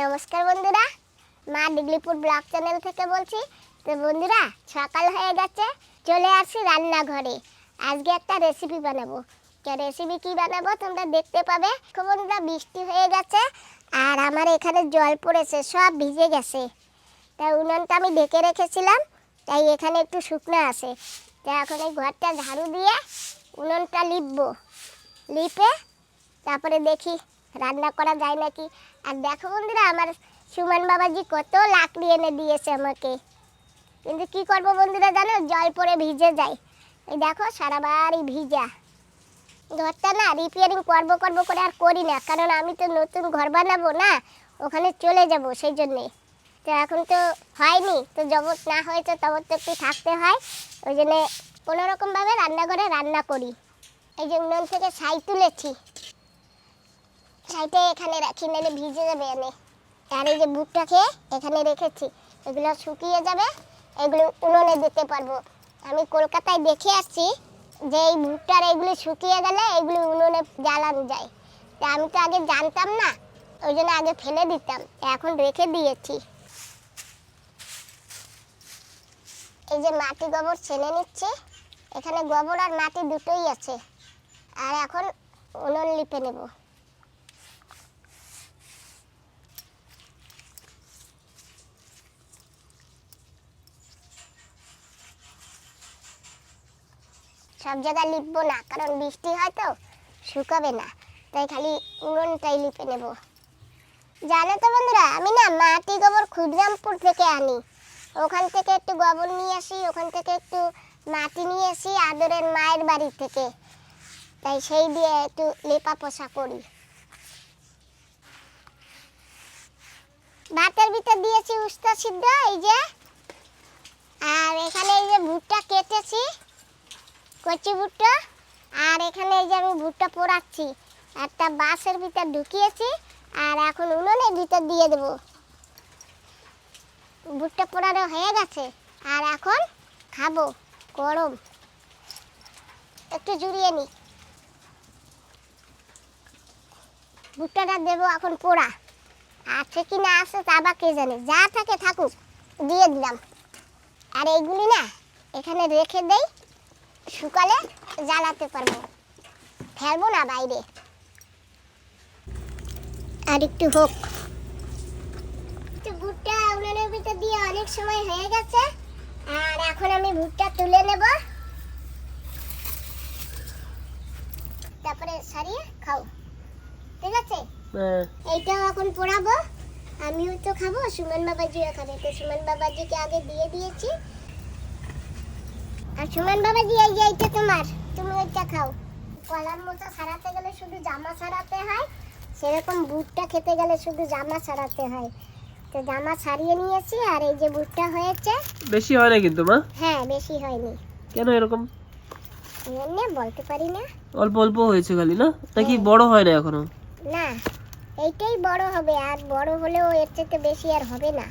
নমস্কার বন্ধুরা। মা ডিগলিপুর ব্লগ চ্যানেল থেকে বলছি, তো বন্ধুরা, সকাল হয়ে গেছে, চলে আসি রান্নাঘরে। আজকে একটা রেসিপি বানাবো। তো রেসিপি কি বানাবো তোমরা দেখতে পাবে। তো বন্ধুরা, বৃষ্টি হয়ে গেছে, আর আমার এখানে জল পড়েছে, সব ভিজে গেছে। তাই উনুনটা আমি ঢেকে রেখেছিলাম, তাই এখানে একটু শুকনো আছে। তাই এখন এই ঘরটা ঝাড়ু দিয়ে উনুনটা লিপবো। লিপে তারপরে দেখি রান্না করা যায় নাকি? আর দেখো বন্ধুরা, আমার সুমন বাবাজি কত লাকড়ি এনে দিয়েছে আমাকে। কিন্তু কি করব বন্ধুরা জানো? জল পড়ে ভিজে যায়। এই দেখো, সারা ভিজা। ঘরটা না রিপেয়ারিং করব করব করে আর করি না, কারণ আমি তো নতুন ঘর বানাবো না, ওখানে চলে যাব সেই জন্যে। তো এখন তো হয়নি, তো জবত না হয়েছে তবত তো একটু থাকতে হয়। ওই জন্যে কোনোরকমভাবে রান্নাঘরে রান্না করি। এই যে উনুন থেকে ছাই তুলেছি। ছাইটা এখানে রাখি নাহলে ভিজে যাবে এনে। আর এই যে বুটটা খেয়ে এখানে রেখেছি, এগুলো শুকিয়ে যাবে, এগুলো উনুনে দিতে পারব। আমি কলকাতায় দেখে আসছি যে এই ভুট্টার এগুলো শুকিয়ে গেলে এগুলো উনুনে জ্বালানো যায়। তা আমি তো আগে জানতাম না, ওই জন্য আগে ফেলে দিতাম, এখন রেখে দিয়েছি। এই যে মাটি গোবর ছেনে নিচ্ছে, এখানে গোবর আর মাটি দুটোই আছে। আর এখন উনুন লিপে নেব। সব জায়গায় লিখব না, কারণ বৃষ্টি হয় তো, শুকাবে না। তাই খালি উনুনটাই লিপে নেব। জানো তো বন্ধুরা, আমি না মাটি গোবর ক্ষুদ্রামপুর থেকে আনি। ওখান থেকে একটু গোবর নিয়ে আসি, ওখান থেকে একটু মাটি নিয়ে আসি আদরের মায়ের বাড়ি থেকে। তাই সেই দিয়ে একটু লেপা পোষা করি। ভাতের ভিতর দিয়েছি উস্তা সিদ্ধ, এই যে। আর এখানে এই যে ভুট্টা কেটেছি। কচি ভুট্টা। আর এখানে এই যে আমি ভুট্টা পোড়াচ্ছি। একটা বাঁশের ভিতর ঢুকিয়েছি, আর এখন উনুনের ভিতর দিয়ে দেবো। ভুট্টা পোড়ানো হয়ে গেছে, আর এখন খাব গরম। একটু জুড়িয়ে নি ভুট্টাটা দেবো এখন পোড়া। আছে কি না আছে তা বা কে জানে। যা থাকে থাকুক, দিয়ে দিলাম। আর এইগুলি না, এখানে রেখে দেই। শুকালে জ্বালাতে পারব। ফেলব না বাইরে। আর একটু হোক। ভুট্টা উনুনের ভিতর দিয়ে অনেক সময় হয়ে গেছে। আর এখন আমি ভুট্টা তুলে নেব। তারপরে সারিয়ে খাও। ঠিক আছে? হ্যাঁ। এইটাও এখন পোড়াবো। আমিও তো খাব সুমন বাবাজিও খাবে। তো সুমন বাবাজিকে আগে দিয়ে দিয়েছি। আর সুমন বাবাজি এই এইটা তোমার। তুমি ওইটা খাও। কলার মতো সারাতে গেলে শুধু জামা সারাতে হয় সেরকম বুটটা খেতে গেলে শুধু জামা সারাতে হয়। তো জামা সারিয়ে নিয়েছি আর এই যে বুটটা হয়েছে। বেশি হয় না কিন্তু মা? হ্যাঁ বেশি হয়নি। কেন এরকম? এমনি বলতে পারি না। অল্প অল্প হয়েছে খালি না? নাকি বড় হয় না এখনও? না এইটাই বড় হবে আর বড় হলেও এর থেকে বেশি আর হবে না।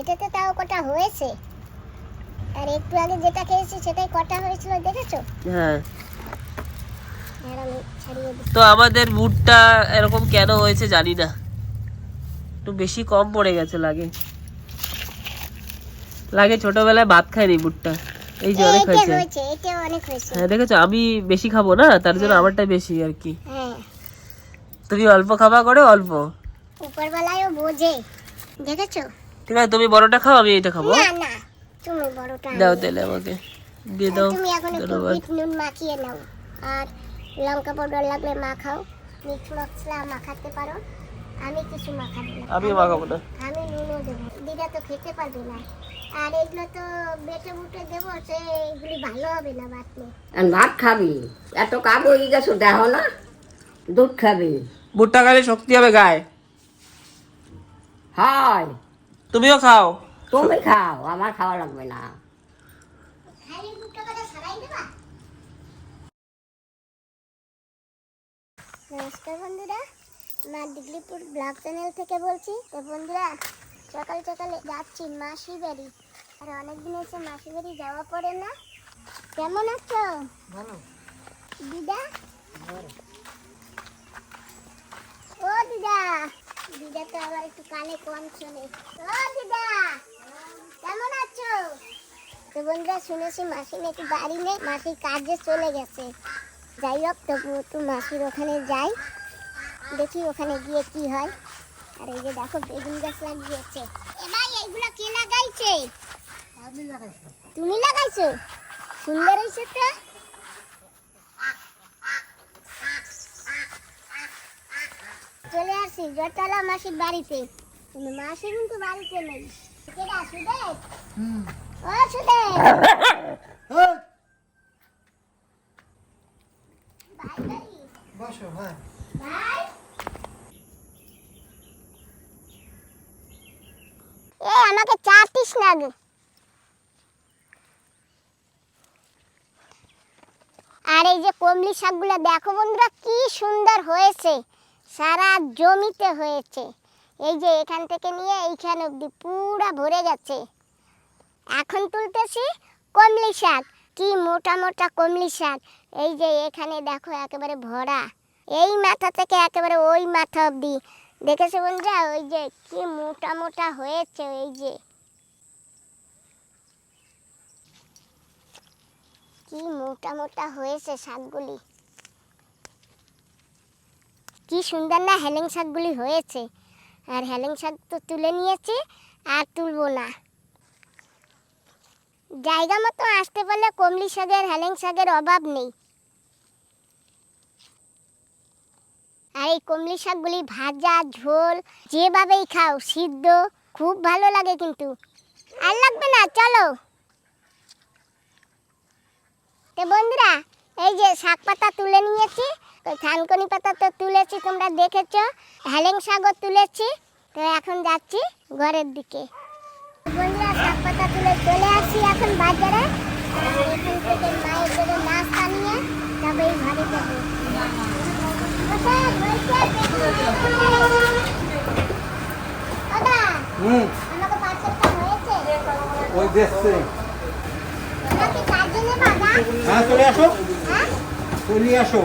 এটাতে তাও কটা হয়েছে। আর একটু আগে যেটা খেয়েছি সেটাই কটা হয়েছিল দেখেছ? হ্যাঁ। তো আমাদের বুটটা এরকম কেন হয়েছে জানি না। একটু বেশি কম পড়ে গেছে লাগে। লাগে ছোটবেলায় ভাত খাইনি বুটটা এই যে অনেক হয়েছে। হ্যাঁ দেখেছ? আমি বেশি খাব না তার জন্য আমারটা বেশি আর কি। হ্যাঁ। তুমি অল্প খাওয়া করে অল্প। উপরবেলায়ও বোঝে। দেখেছ? ঠিক আছে তুমি বড়টা খাও আমি এটা খাব। না না। তুমি বড়টা দাও। তাহলে আমাকে। দিয়ে দাও তুমি এখন একটু বিট নুন মাখিয়ে নাও। আর লঙ্কা পাউডার লাগলে মাখাও। মিট মশলা মাখাতে পারো। আমি কিছু মাখাবো না। আমি মাখাবো না। আমি নুনও দেবো। দিদা তো খেতে পারবে না। আর এগুলো তো বেটে বুটে দেবো সে এগুলি ভালো হবে না আর ভাত খাবি? এত কাবু গেছো দেখো না। দুধ খাবি। ভুট্টা খালে শক্তি হবে গায়ে। হয়। তুমিও খাও। তুমি খাও আমার খাওয়া লাগবে না। নমস্কার বন্ধুরা মা ডিগ্রিপুর ব্লগ চ্যানেল থেকে বলছি তো বন্ধুরা সকাল সকালে যাচ্ছি মাসি বাড়ি। আর অনেকদিন এসে মাসি বাড়ি যাওয়া পড়ে না। কেমন আছো? দিদা? ও দিদা দিদা তো আবার একটু কানে কম শোনে। ও দিদা! তো বন্ধুরা শুনেছি মাসি নাকি বাড়ি নেই? মাসি কাজে চলে গেছে। যাই হোক তবু একটু মাসির ওখানে যাই। দেখি ওখানে গিয়ে কি হয়। আর এই যে দেখো বেগুন গাছ লাগিয়েছে। এ এইগুলো কে লাগাইছে? তুমি লাগাইছো? সুন্দর হয়েছে তো? চলে আসি জটলা মাসির বাড়িতে। মাসি কিন্তু বাড়িতে নেই। কেডা সুদেশ বাড়ি আমাকে। আর এই যে কমলি শাকগুলো দেখো বন্ধুরা কি সুন্দর হয়েছে সারা জমিতে হয়েছে এই যে এখান থেকে নিয়ে এইখান অবধি পুরা ভরে গেছে এখন তুলতেছি কমলি শাক। কি মোটা মোটা কমলি শাক। এই যে এখানে দেখো একেবারে ভরা। এই মাথা থেকে একেবারে ওই মাথা অবধি। দেখেছ বন্ধুরা? ওই যে কি মোটা মোটা হয়েছে এই যে। কি মোটা মোটা হয়েছে শাকগুলি। কি সুন্দর না হেলেং শাকগুলি হয়েছে। আর হেলেং শাক তো তুলে নিয়েছি, আর তুলবো না। জায়গা মতো আসতে পারলে কমলি শাকের হেলেং শাকের অভাব নেই। আর এই কমলি শাকগুলি ভাজা, ঝোল, যেভাবেই খাও, সিদ্ধ, খুব ভালো লাগে কিন্তু। আর লাগবে না, চলো। তো বন্ধুরা, এই যে শাক পাতা তুলে নিয়েছি, তো থানকনি পাতা তো তুলেছি, তোমরা দেখেছ হেলেং শাকও তুলেছি। তো এখন যাচ্ছি ঘরের দিকে। বন্ধুরা তুলে চলে আসি এখন বাজারে। আর এখান থেকে মায়ের জন্য নাস্তা নিয়ে তবে এই ঘরে যাব বসে, বসে, দাদা, হুম। আমাকে পার্সেলটা হয়েছে? ওই দেখছে। হ্যাঁ চলে আসো। হ্যাঁ? চলে আসো।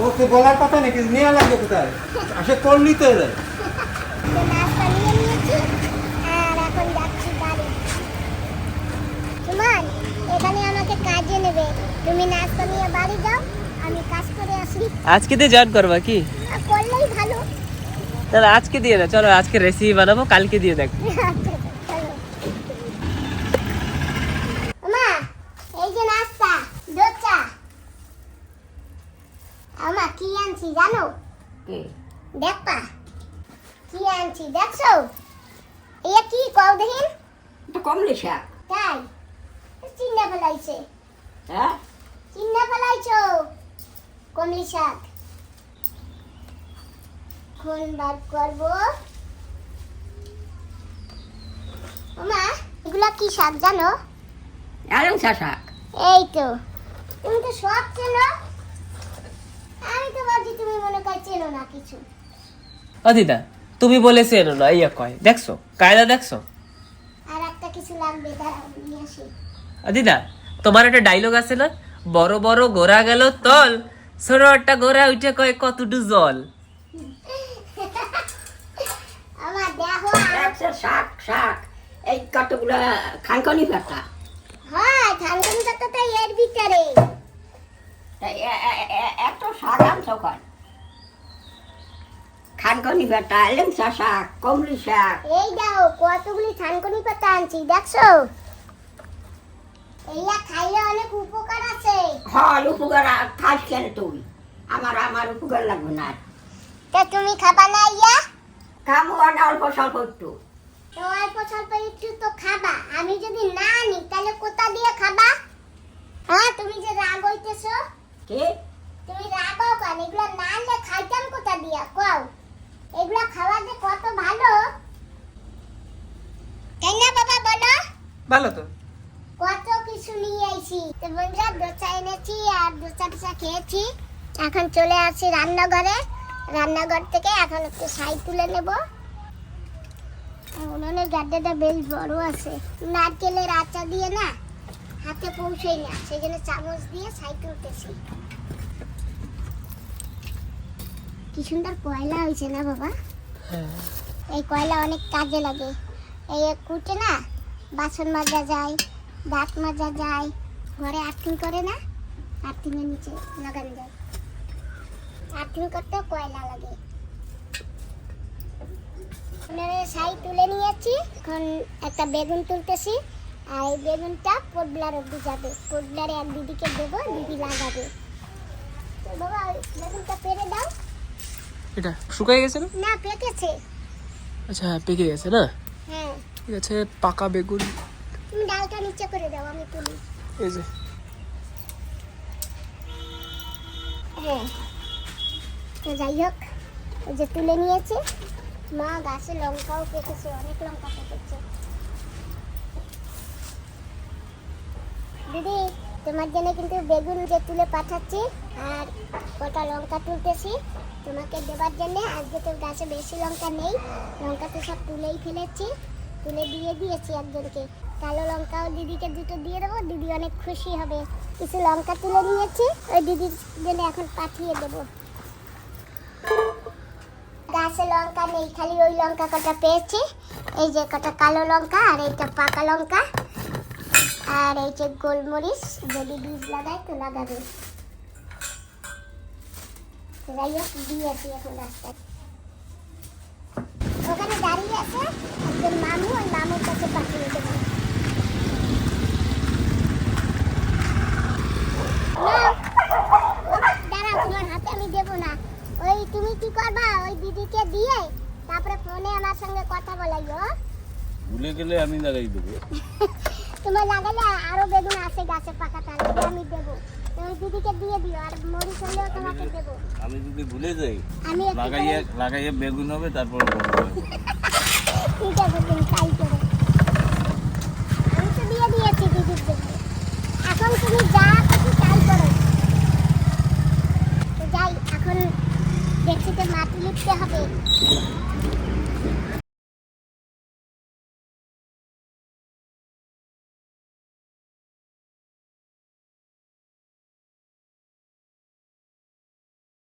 ওকে বলার কথা নাকি? নেওয়া লাগবে কোথায়? আসে করলি তো এদের তো নাস্তা নিয়ে নিয়েছি আর এখন যাচ্ছি বাড়ি সুমন এখানে আমাকে কাজে নেবে। তুমি নাস্তা নিয়ে বাড়ি যাও আমি কাজ করে আসি। আজকে দিয়ে জয়েন করবা কি? করলেই ভালো। তাহলে আজকে দিয়ে না চলো আজকে রেসিপি বানাবো কালকে দিয়ে দেখ। মা এই যে নাস্তা দুধ চা। আমা কি আনছি জানো? কে? দেখবা কি আনছি দেখছ? এ কি কও দেখিন এটা কমলি শাক। তাই চিন্না ফেলাইছে হ্যাঁ? চিন্না ফেলাইছো? কমলি শাক। খুন বার করব। ওমা এগুলা কি শাক জানো? আলং শাক। এই তো। তুমি তো সব চেনো। আমি তো ভাবছি তুমি মনে কর চেনো না কিছু। দিদা তুমি বলেছে এনো না ইয়া কয়। দেখছ? কায়দা দেখছ? আর একটা কিছু লাগবে দাঁড়াও নিয়ে আসি। দিদা তোমার একটা ডায়লগ আছে না? বড় বড় গোরা গেল তল ছোট একটা গোরা উঠে কয় কতটু জল? একশো শাক শাক। এই কতগুলো খানকনি পাতা? হয় পাতা তো এর ভিতরে। এত শাক আনছো খানকনি পাতা এলেংসা শাক কমলি শাক। এই দাও কতগুলি থানকুনি পাতা আনছি দেখছ? এইয়া খাইলে অনেক উপকার আছে। হয় উপকার খাস কেন তুই? আমার আমার উপকার লাগবে না। তা তুমি খাবা না ইয়া খাব না অল্প স্বল্প একটু। তো অল্প স্বল্প একটু তো খাবা। আমি যদি না আনি তাহলে কোথা দিয়ে খাবা হ্যাঁ তুমি যে রাগ হইতেছো কি তুমি রাগাও কেন এগুলো না আনলে খাইতাম কোথা দিয়া কও এগুলো খাওয়া যে কত ভালো তাই না বাবা বলো ভালো তো কত কিছু নিয়ে আইছি তো বন্ধুরা দোচা এনেছি আর দোচা খেয়েছি। এখন চলে আসছি রান্নাঘরে। রান্নাঘর থেকে এখন একটু ছাই তুলে নেব। উনুনের গাড্ডাটা বেশ বড় আছে। নারকেলের আচা দিয়ে না হাতে পৌঁছই না সেই জন্য চামচ দিয়ে ছাই তুলতেছি। কি সুন্দর কয়লা হয়েছে না বাবা? হ্যাঁ। এই কয়লা অনেক কাজে লাগে। এই কুটে না বাসন মাজা যায় দাঁত মাজা যায় ঘরে আর্থিং করে না। আর্থিংয়ের নিচে লাগানো যায়। আর্থিং করতেও কয়লা লাগে। সাই তুলে নিয়েছি এখন একটা বেগুন তুলতেছি আর এই বেগুনটা পোটলার অব্দি যাবে। পোটলারে এক দিদিকে দেবো দিদি লাগাবে। বাবা বেগুনটা পেরে দাও। এটা শুকাই গেছে না? না পেকেছে। আচ্ছা হ্যাঁ পেকে গেছে না? হ্যাঁ। ঠিক আছে পাকা বেগুন। তুমি ডালটা নিচে করে দাও আমি তুলি। এই যে। তো যাই হোক ওই যে তুলে নিয়েছে। মা গাছে লঙ্কাও পেকেছে অনেক লঙ্কা পেকেছে দিদি, তোমার জন্য কিন্তু বেগুন যে তুলে পাঠাচ্ছি, আর কটা লঙ্কা তুলতেছি, তোমাকে দেবার জন্য। আজকে তো গাছে বেশি লঙ্কা নেই, লঙ্কা তো সব তুলেই ফেলেছি। তুলে দিয়ে দিয়েছি একজনকে। কালো লঙ্কাও দিদিকে দুটো দিয়ে দেবো। দিদি অনেক খুশি হবে। কিছু লঙ্কা তুলে নিয়েছি। ওই দিদির জন্য এখন পাঠিয়ে দেবো। গাছে লঙ্কা নেই, খালি ওই লঙ্কা কটা পেয়েছি। এই যে কটা কালো লঙ্কা আর এইটা পাকা লঙ্কা। আর এই যে গোলমরিচ, যদি বীজ লাগায় তো লাগাবে। দিয়েছি এখন ওখানে দাঁড়িয়ে আছে একজন মামু, ওই মামুর কাছে পাঠিয়ে দেবো। না, তোমার হাতে আমি দেবো না। ওই তুমি কি করবা? ওই দিদিকে দিয়ে তারপরে ফোনে আমার সঙ্গে কথা বলাইও। ভুলে গেলে আমি লাগাই দেবো। তোমার লাগালে আরও বেগুন আছে গাছে পাকা তাহলে আমি দেবো। ওই দিদিকে দিয়ে দিও আর মরিচ হলেও তোমাকে দেবো। আমি যদি ভুলে যাই আমি লাগাইয়ে বেগুন হবে তারপর ঠিক আছে তুমি